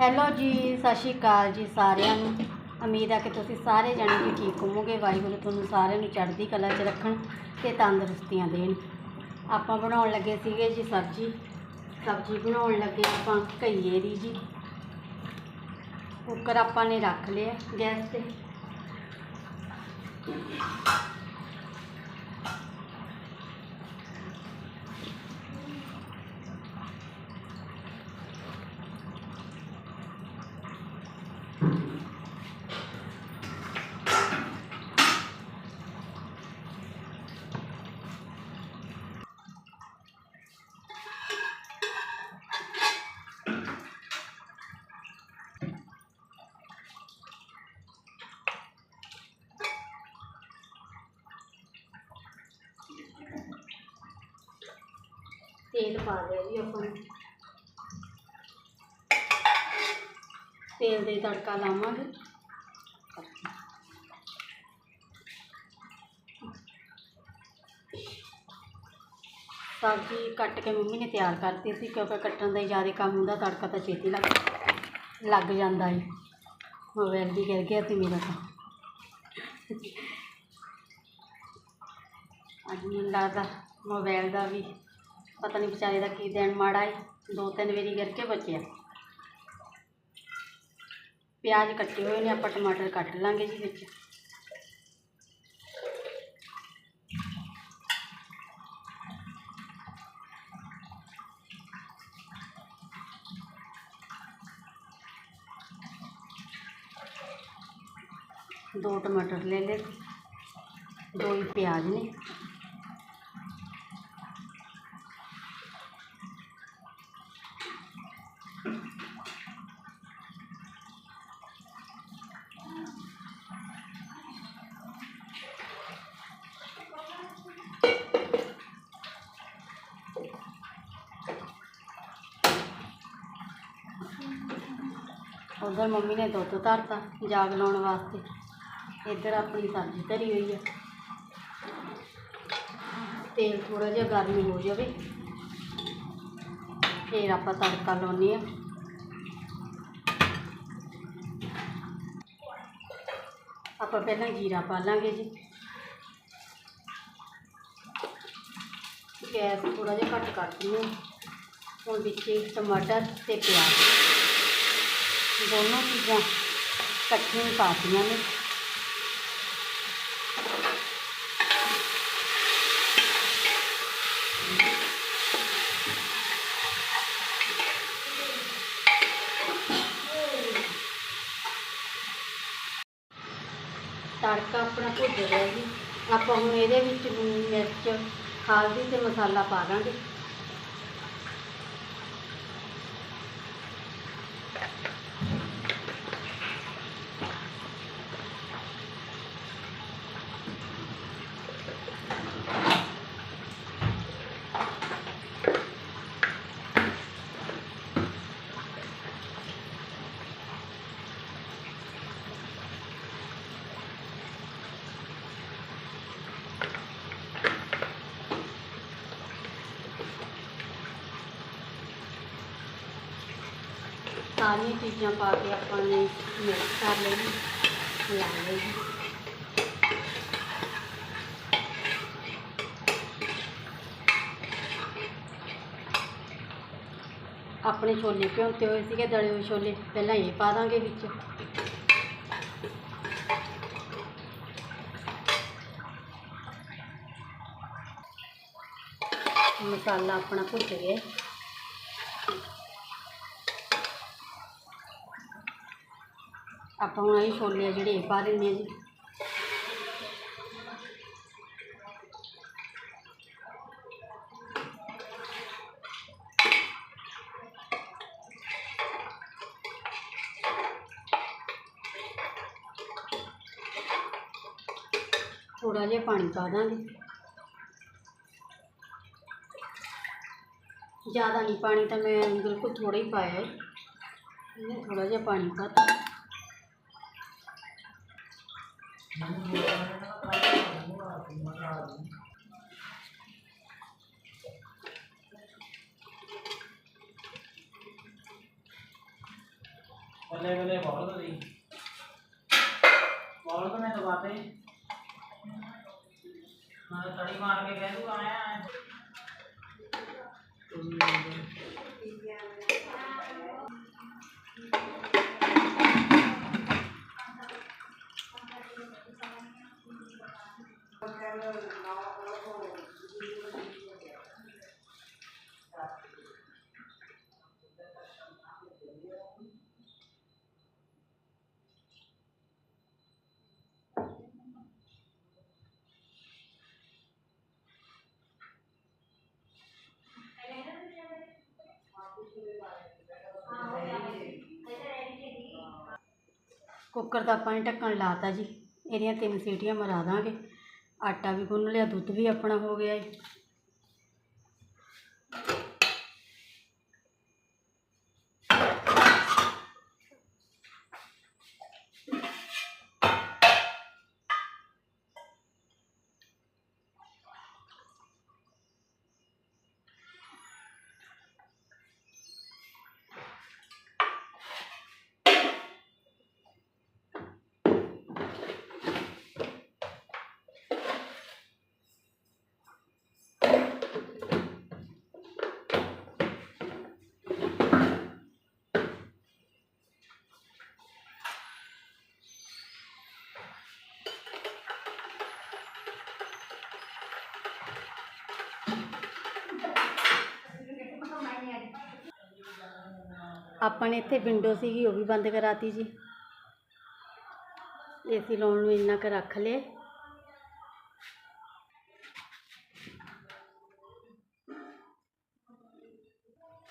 Hello ਜੀ, ਸਤਿ ਸ਼੍ਰੀ ਅਕਾਲ ਜੀ ਸਾਰਿਆਂ ਨੂੰ। ਉਮੀਦ ਹੈ ਕਿ ਤੁਸੀਂ ਸਾਰੇ ਜਣੇ ਜੀ ਠੀਕ ਹੋਵੋਗੇ। ਵਾਹਿਗੁਰੂ ਤੁਹਾਨੂੰ ਸਾਰਿਆਂ ਨੂੰ ਚੜ੍ਹਦੀ ਕਲਾ 'ਚ ਰੱਖਣ ਤੇ ਤੰਦਰੁਸਤੀਆਂ ਦੇਣ। ਆਪਾਂ ਬਣਾਉਣ ਲੱਗੇ ਸੀਗੇ ਜੀ ਸਬਜ਼ੀ। ਸਬਜ਼ੀ ਬਣਾਉਣ ਲੱਗੇ ਆਪਾਂ ਘਈਏ ਦੀ ਜੀ। ਕੁੱਕਰ ਆਪਾਂ ਨੇ ਰੱਖ ਲਿਆ ਗੈਸ ਤੇ। ਤੇਲ ਪਾ ਲਿਆ ਜੀ ਆਪਾਂ ਨੇ ਤੇਲ ਦੇ ਤੜਕਾ ਲਾਵਾਂਗੇ। ਸਬਜ਼ੀ ਕੱਟ ਕੇ ਮੰਮੀ ਨੇ ਤਿਆਰ ਕਰਤੀ ਸੀ, ਕਿਉਂਕਿ ਕੱਟਣ ਦਾ ਹੀ ਜ਼ਿਆਦਾ ਕੰਮ ਹੁੰਦਾ, ਤੜਕਾ ਤਾਂ ਛੇਤੀ ਲੱਗ ਲੱਗ ਜਾਂਦਾ ਹੈ ਮੋਬਾਈਲ ਵੀ ਗਿਰ ਗਿਆ ਸੀ ਮੇਰਾ ਤਾਂ। ਅੱਜ ਮੈਨੂੰ ਲੱਗਦਾ ਮੋਬਾਈਲ ਦਾ ਵੀ, ਪਤਾ ਨਹੀਂ ਵਿਚਾਰੇ ਦਾ ਕੀ ਦਿਨ ਮਾੜਾ ਹੈ ਦੋ ਤਿੰਨ ਵਾਰੀ ਗਿਰ ਕੇ ਬਚਿਆ। ਪਿਆਜ਼ ਕੱਟੇ ਹੋਏ ਨੇ ਆਪਾਂ ਟਮਾਟਰ ਕੱਟ ਲਾਂਗੇ ਜੀ ਵਿੱਚ ਦੋ ਟਮਾਟਰ ਲੈ ਲਏ ਦੋ ਹੀ ਪਿਆਜ਼ ਨੇ ਉਧਰ ਮੰਮੀ ਨੇ ਦੁੱਧ ਧਰਤਾ ਜਾਗ ਲਾਉਣ ਵਾਸਤੇ। ਇੱਧਰ ਆਪਣੀ ਸਬਜ਼ੀ ਧਰੀ ਹੋਈ ਹੈ ਤੇਲ ਥੋੜਾ ਜਿਹਾ ਗਰਮ ਹੋ ਜਾਵੇ, ਫਿਰ ਆਪਾਂ ਤੜਕਾ ਲਾਉਂਦੇ ਆ ਆਪਾਂ ਪਹਿਲਾਂ ਜੀਰਾ ਪਾ ਲਾਂਗੇ ਜੀ। ਗੈਸ ਥੋੜਾ ਜਿਹਾ ਘੱਟ ਕਰ ਦਿੰਦੇ ਹਾਂ। ਹੁਣ ਵਿੱਚ ਟਮਾਟਰ ਤੇ ਪਿਆਜ਼। ਦੋਨੋਂ ਚੀਜ਼ਾਂ ਇਕੱਠੀਆਂ ਹੀ ਪਾਤੀਆਂ ਨੇ। ਤੜਕਾ ਆਪਣਾ ਭੁੱਜ ਰਿਹਾ ਜੀ। ਆਪਾਂ ਹੁਣ ਇਹਦੇ ਵਿੱਚ ਲੂਣ, ਮਿਰਚ, ਹਲਦੀ ਤੇ ਮਸਾਲਾ ਪਾ ਦਾਂਗੇ। ਸਾਰੀਆਂ ਚੀਜ਼ਾਂ ਪਾ ਕੇ ਆਪਾਂ ਨੇ ਮਿਕਸ ਕਰ ਲਈ ਲਾ ਲਈ ਆਪਣੇ ਛੋਲੇ ਭਿਉਂਤੇ ਹੋਏ ਸੀਗੇ, ਦਲੇ ਹੋਏ ਛੋਲੇ, ਪਹਿਲਾਂ ਇਹ ਪਾ ਦਾਂਗੇ ਵਿੱਚ। ਮਸਾਲਾ ਆਪਣਾ ਭੁੱਜ ਗਿਆ। ਆਪਾਂ ਹੁਣ ਇਹ ਛੋਲੇ ਆ ਜਿਹੜੇ ਇਹ ਪਾ ਦਿੰਦੇ ਆ ਜੀ। ਥੋੜਾ ਜਿਹਾ ਪਾਣੀ ਪਾ ਦਾਂਗੇ। ਜ਼ਿਆਦਾ ਨਹੀਂ ਪਾਣੀ ਤਾਂ ਮੈਂ ਬਿਲਕੁਲ ਥੋੜਾ ਹੀ ਪਾਇਆ ਹੈ। ਥੋੜਾ ਜਿਹਾ ਪਾਣੀ ਪਾਤਾ ਬੱਲੇ ਬੱਲੇ ਬਹੁਤ ਗਈ ਬਹੁਤ ਨੇ ਦਬਾਤੇ। ਮੈਂ ਤੜੀ ਮਾਰ ਕੇ ਕਹਿ ਦੂ ਆਇਆ ਕੁੱਕਰ ਦਾ ਪਾਣੀ ਨੇ ਢੱਕਣ ਲਾਤਾ ਜੀ। ਇਹਦੀਆਂ ਤਿੰਨ ਸੀਟੀਆਂ ਮਰਾ ਦਾਂਗੇ। ਆਟਾ ਵੀ ਗੁੰਨ ਲਿਆ ਦੁੱਧ ਵੀ ਆਪਣਾ ਹੋ ਗਿਆ ਏ। ਆਪਾਂ ਨੇ ਇੱਥੇ ਵਿੰਡੋ ਸੀਗੀ, ਉਹ ਵੀ ਬੰਦ ਕਰਾਤੀ ਜੀ। ਏਸੀ ਲਾਉਣ ਨੂੰ ਇੰਨਾ ਕੁ ਰੱਖ ਲਏ।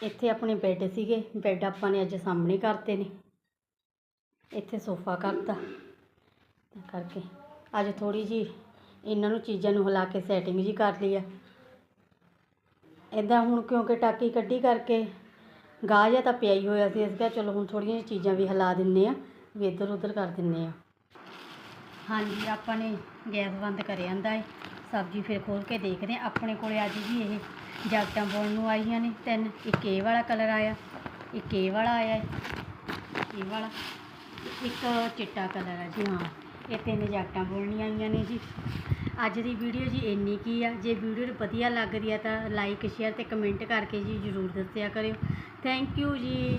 ਇੱਥੇ ਆਪਣੇ ਬੈੱਡ ਸੀਗੇ, ਬੈੱਡ ਆਪਾਂ ਨੇ ਅੱਜ ਸਾਹਮਣੇ ਕਰਤੇ ਨੇ। ਇੱਥੇ ਸੋਫਾ ਕਰਤਾ। ਕਰਕੇ ਅੱਜ ਥੋੜੀ ਜੀ ਇਹਨਾਂ ਨੂੰ ਚੀਜ਼ਾਂ ਨੂੰ ਹਿਲਾ ਕੇ ਸੈਟਿੰਗ ਜੀ ਕਰ ਲਈ ਆ। ਇਦਾਂ ਹੁਣ ਕਿਉਂਕਿ ਟਾਕੀ ਕੱਢੀ ਕਰਕੇ ਗਾਹ ਜਿਹਾ ਤਾਂ ਪਿਆ ਹੀ ਹੋਇਆ ਸੀ ਇਸ ਕਰਕੇ ਚਲੋ ਹੁਣ ਥੋੜ੍ਹੀਆਂ ਜਿਹੀਆਂ ਚੀਜ਼ਾਂ ਵੀ ਹਿਲਾ ਦਿੰਦੇ ਹਾਂ ਵੀ ਇੱਧਰ ਉੱਧਰ ਕਰ ਦਿੰਦੇ ਹਾਂ। ਹਾਂਜੀ ਆਪਾਂ ਨੇ ਗੈਸ ਬੰਦ ਕਰਿਆ ਜਾਂਦਾ ਹੈ ਸਬਜ਼ੀ ਫਿਰ ਖੋਲ ਕੇ ਦੇਖਦੇ ਹਾਂ। ਆਪਣੇ ਕੋਲੇ ਅੱਜ ਵੀ ਇਹ ਜਾਗਟਾਂ ਪਾਉਣ ਨੂੰ ਆਈਆਂ ਨੇ ਤਿੰਨ ਇੱਕ ਇਹ ਵਾਲਾ ਕਲਰ ਆਇਆ ਇੱਕ ਇਹ ਵਾਲਾ ਆਇਆ ਹੈ, ਇਹ ਵਾਲਾ ਇੱਕ ਚਿੱਟਾ ਕਲਰ ਆ ਜੀ ਹਾਂ ਇਹ ਤਿੰਨ ਜਾਗਟਾਂ ਬੋਲਣੀਆਂ ਆਈਆਂ ਨੇ ਜੀ। ਅੱਜ ਦੀ ਵੀਡੀਓ ਜੀ ਇੰਨੀ ਕੀ ਆ ਜੇ ਵੀਡੀਓ ਵਧੀਆ ਲੱਗਦੀ ਰਹੀ ਆ ਤਾਂ ਲਾਈਕ ਸ਼ੇਅਰ ਤੇ ਕਮੈਂਟ ਕਰਕੇ ਜੀ ਜ਼ਰੂਰ ਦੱਸਿਆ ਕਰਿਓ। ਥੈਂਕ ਯੂ ਜੀ।